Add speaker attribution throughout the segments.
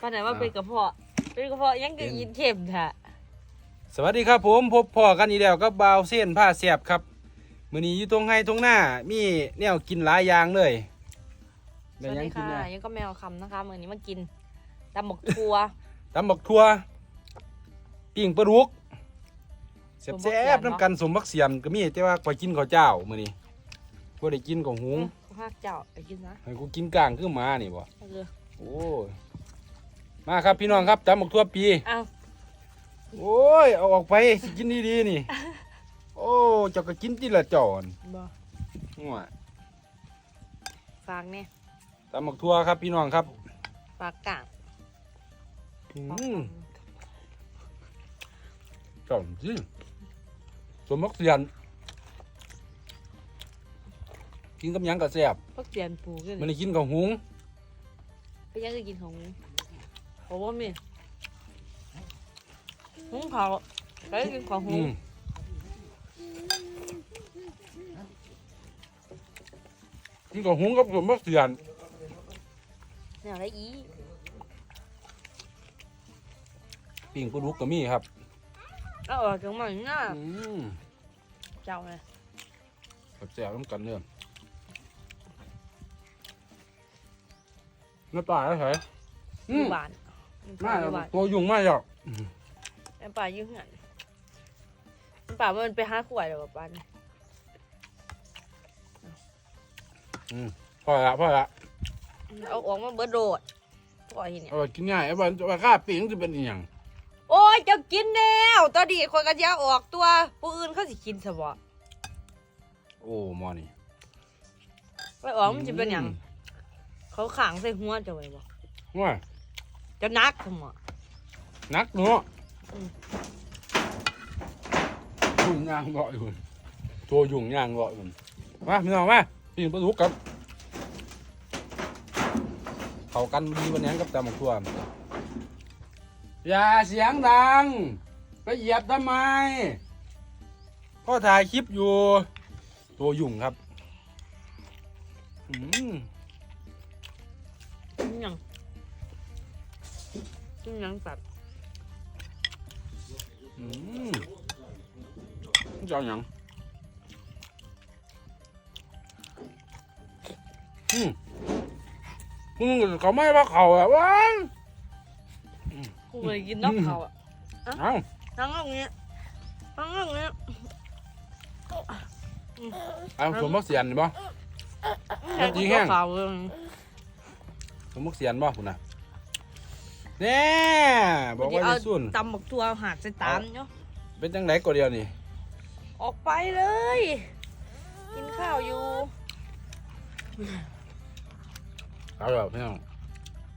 Speaker 1: ปานไหนว่าเป็นกระเพาะ เป็นกระเพาะยังก็ยินเข็มแท้
Speaker 2: สวัสดีครับผมพบพ่อกันอีกแล้วกับบาวเส้นผ้าแสบครับมื้อนี้อยู่ตรงไห้ตรงหน้า มีแนวกินหลายอย่างเลย
Speaker 1: สวัส
Speaker 2: หยั
Speaker 1: ดี
Speaker 2: กิน
Speaker 1: ค่ะ
Speaker 2: นะ
Speaker 1: ยังก็แมวคำนะคะมื้อนี้มากินตำหมกทัว
Speaker 2: ตำบักทั่วปิ้งปลาดุก
Speaker 1: สมบัก
Speaker 2: แซ่
Speaker 1: เสีย
Speaker 2: บ
Speaker 1: น
Speaker 2: ๆ
Speaker 1: เนาะ
Speaker 2: น้ำกันสมบักเสียนก็มีแต่ว่าข่อยกินข้าวเจ้ามื้อนี้บ่ได้กินของหุง
Speaker 1: ภาคเจ้าไปกินนะ
Speaker 2: ให้กูกินกลางคือหมานี่บ่
Speaker 1: เอาเลย
Speaker 2: โอ้ย มาครับพี่น้องครับตำบักทั่วปี
Speaker 1: เอา
Speaker 2: โอ้ยเอาออกไปสิกินดีๆนี่ โอ้เจ้าก็กินติละจอน
Speaker 1: บ่
Speaker 2: งัว
Speaker 1: ฝากเนี่ย
Speaker 2: ตำบักทั่วครับพี่น้องครับ
Speaker 1: ฝากกลาง
Speaker 2: อื
Speaker 1: ฝาก
Speaker 2: ม
Speaker 1: กลาง
Speaker 2: จอมจริงสมบักเสียนกินกับหยังก็แซ่บ
Speaker 1: พวกเสียนปูขึ้น
Speaker 2: มันได้กินกับหุง
Speaker 1: ไปยังก็กินของ ผมว่ามีหุงเขาไปกินของหุ
Speaker 2: อื
Speaker 1: ง
Speaker 2: มกินกับหุงกับสมบักเสียน
Speaker 1: เนี่ยอะไรอี
Speaker 2: ปิ้งปลาดุกก็มีครับ
Speaker 1: เอาออกจากมันหน้า
Speaker 2: อืม
Speaker 1: เจ้าเลย
Speaker 2: แซ่บๆน้ำกันเนื้อน้ำปลาแล้วใช่
Speaker 1: อ
Speaker 2: อืม
Speaker 1: ยู่บ้าน
Speaker 2: มา
Speaker 1: อยู่บ้าน
Speaker 2: ตัวยุ่งมากหรอก
Speaker 1: แม่ป่ายุ่งหันแม่ป่ามันไปหาขวดหรอป่าน
Speaker 2: พอละพอละ
Speaker 1: เอาออกมาเบิดโดดปล่อยเนี่ย
Speaker 2: เอาไปกินง่ายเอาไปเอาไปข้าปิงจะเป็นอหย่าง
Speaker 1: โอ้ยเจะกินแล้วตอนนี้คนกันยาออกตัวผู้อื่นเขาสิกินสบะ
Speaker 2: โอ้หมอนี่
Speaker 1: ไปออกมันจะเป็นอย่างเขาขางใส่หัวจะไว้บ่
Speaker 2: ว่า
Speaker 1: จะนักสมะ
Speaker 2: นักเนาะ
Speaker 1: อืม
Speaker 2: ยุ่งยางบ่อยู่ตัวยุ่งยางบ่อยู่มาพี่น้องมาปิ้งปลาดุกครับเขากันดีวันนี้กับตำบักทั่วอย่าเสียงดังไปเหยียบทำไมพ่อถ่ายคลิปอยู่ ตัวยุ่งครับอืม
Speaker 1: กินหยัง กินหยังสัตว์
Speaker 2: อืมเจ้าหยังอืมมึงเขาไม่ว่าเขาอะวะ
Speaker 1: กูเคยกินนอกเขาอะ
Speaker 2: เอ้า
Speaker 1: ทั้งตรงนี้ทั้งตรงนี้
Speaker 2: เอาสมมักเสียนบ่
Speaker 1: แค่
Speaker 2: จริ
Speaker 1: กิ
Speaker 2: ง
Speaker 1: น
Speaker 2: แห้ง
Speaker 1: เขาเอง
Speaker 2: สมมักเสียนบ่คุณน่ะ แน่บอกว่า
Speaker 1: เอา
Speaker 2: จะสุ่น
Speaker 1: ตำบักทัวหาดใส่ตามเนาะ
Speaker 2: เป็นจังไหนก็เดียวนี่
Speaker 1: ออกไปเลย กินข้าวอยู่
Speaker 2: เอาเถอะพี่น้อง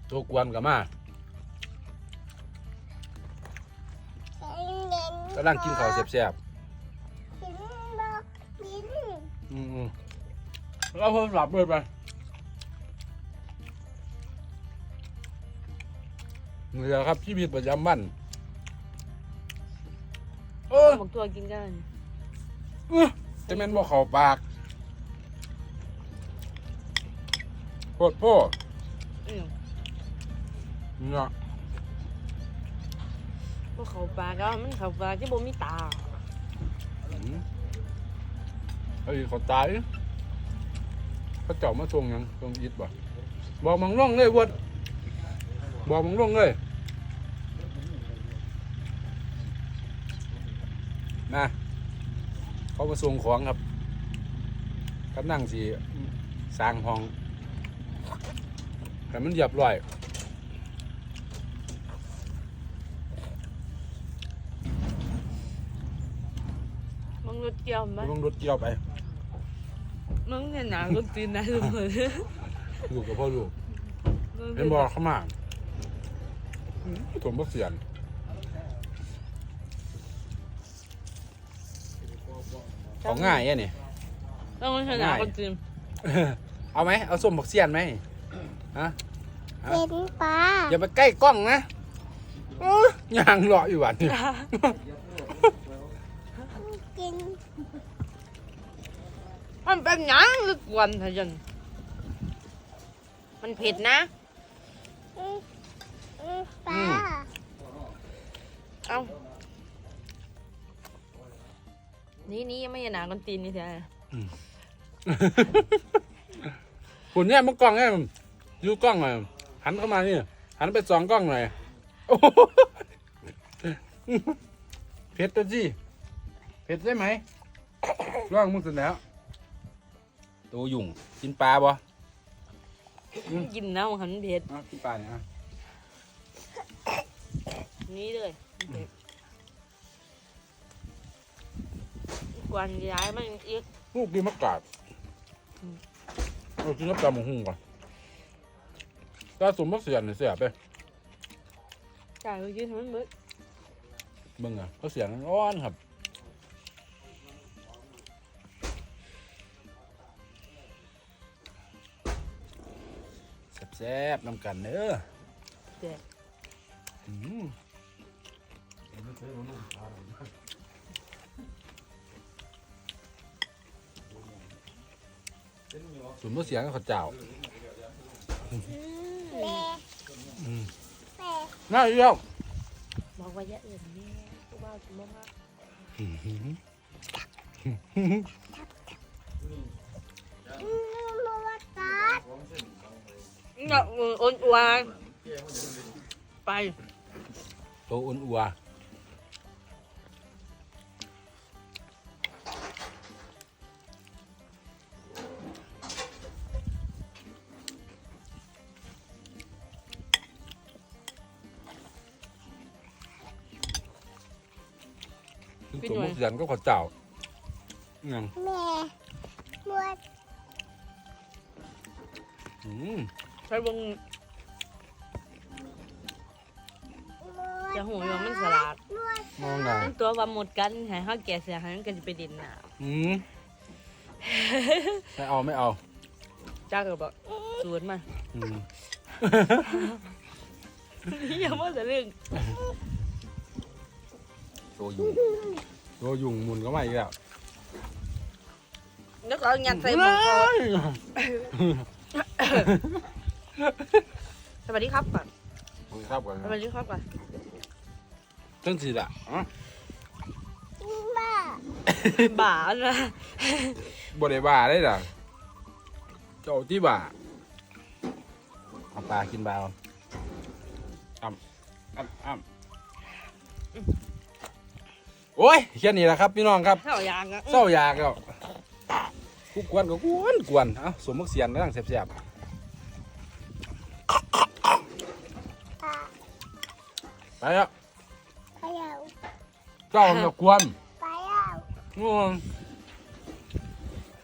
Speaker 2: ตัวกวนกับมากกำลังกินข้าวแซ่บๆอืมๆเราเพิ่มหลับเลยไป นี่แหละครับชีวิตประจำวันเออ
Speaker 1: บอกตัวกินกัน
Speaker 2: อื้อจะแม่นบ่เข้าปากโพดโพด
Speaker 1: อืม
Speaker 2: เนาะ
Speaker 1: พวกเขาปลาก็มันเขาปลาที่บ่มีตา
Speaker 2: อืมเอ้ยเขาตายเขาเจ้ามาทวงหยังทวงอิดบ่บอกมังร่องเลยวัดบอกมังร่องเลย นะเขามาส่งของครับกำลังสิสร้างห้องแต่มันเรียบร้อย
Speaker 1: มึงรถเกี่ยวมั้ย
Speaker 2: ต้องรถเกี่ยวไป
Speaker 1: มึงเนี่ยหนารถตีนนะทุกคน
Speaker 2: ลูกกับพ่อลูก
Speaker 1: มึง
Speaker 2: เป็นบอเข้ามาผมบ่เสียน ของง่ายแค่นี่
Speaker 1: ต้องมันขนาดคนจีน
Speaker 2: เอาไหมเอาส้มบักเสียนไหมฮะ
Speaker 3: เป็นปลา
Speaker 2: อย่าไปใกล้กล้องนะอื้อย่างรออยู่วันนี้
Speaker 3: กิน
Speaker 1: มันเป็นหยังลึกวันทะยันมันเผ็ดนะ
Speaker 3: อืมปลา
Speaker 1: เอา นี่นี่ยังไม่เห็นหนาคนตีนนี่แท้
Speaker 2: คุณเนี่ยมันกล้องเนี่ยยูกล้องหน่อยหันเข้ามานี่หันไปสองกล้องหน่อยโอ้โหเผ็ดตัวจี้เผ็ดใช่ไหมร่องมึงเสร็จแล้วตัวยุ่งกินปลาบ่
Speaker 1: กินน้ำหันเผ็ด
Speaker 2: อะกินปลาเนี่ยอะ
Speaker 1: นี่เลย เผ็ดกวนย้ายมันอีก
Speaker 2: ลูกดีมะกาดเรากินกับตำบักหุ่งก่อนถ้าสมมติเสียนเนี่ยเสียไป
Speaker 1: จ่ายไปกินให้มันเบิด
Speaker 2: มึงอะเขาเสียงร้อนครับแซ่บๆนำกันเด้อ
Speaker 1: เด็ด
Speaker 2: อืมสมมติเสียงเขาเจ้า
Speaker 3: แม่แม่
Speaker 2: น่าเยี่ยม
Speaker 1: บอกว่าอย่าเอื่นนี่พวกว่าจะบ่มาก
Speaker 3: มัวกัด
Speaker 1: เนาะอืออ้นอวานไป
Speaker 2: โตอ้วนอัว สมมติเสียงก็เขาเจ้าอืม
Speaker 3: แม่มัว
Speaker 2: อืม
Speaker 1: ใช้เบิ่ง
Speaker 3: มัว
Speaker 1: จะหูยองมันฉลาด
Speaker 3: มัว
Speaker 2: มองไง
Speaker 1: มันตัวว่าหมดกันให้เฮาแก่เสียให้มันก็สิไปดินน่ะ
Speaker 2: อืมไม่เอาไม่เอา
Speaker 1: จ้าก็บอกสูตรมา
Speaker 2: อืม
Speaker 1: อย่ามาแต่เรื่อง
Speaker 2: ตัวยุงตัวยุงหมุนก็มาอีกแล้ว
Speaker 1: แล้วก็เอายัดใส่หม้อก่อนสวัสดีครับก่อน
Speaker 2: ครับก่อน
Speaker 1: สวัสดีครับก่อน
Speaker 2: จังสิล่ะอ๋อ
Speaker 3: บ้า
Speaker 1: บ่านะ
Speaker 2: บ่ได้บ้าได้ล่ะเจ้าที่บ้าเอาปลากินปลาเอาอ้ำอ้ำอ้ำ โอ้ยแค่นี้แหละครับพี่น้องครับ
Speaker 1: เท่าอย่างอะ
Speaker 2: เศร้าอยากแล้วกูกวนก็กวนกวนเอ้าสมมักเสียนกำลังแซ่บ
Speaker 3: ปลา
Speaker 2: ๆไปแล้ว
Speaker 3: ไปเอา
Speaker 2: เจ้ามันก็กวน
Speaker 3: ไปเอา
Speaker 2: ง่วง
Speaker 3: ไ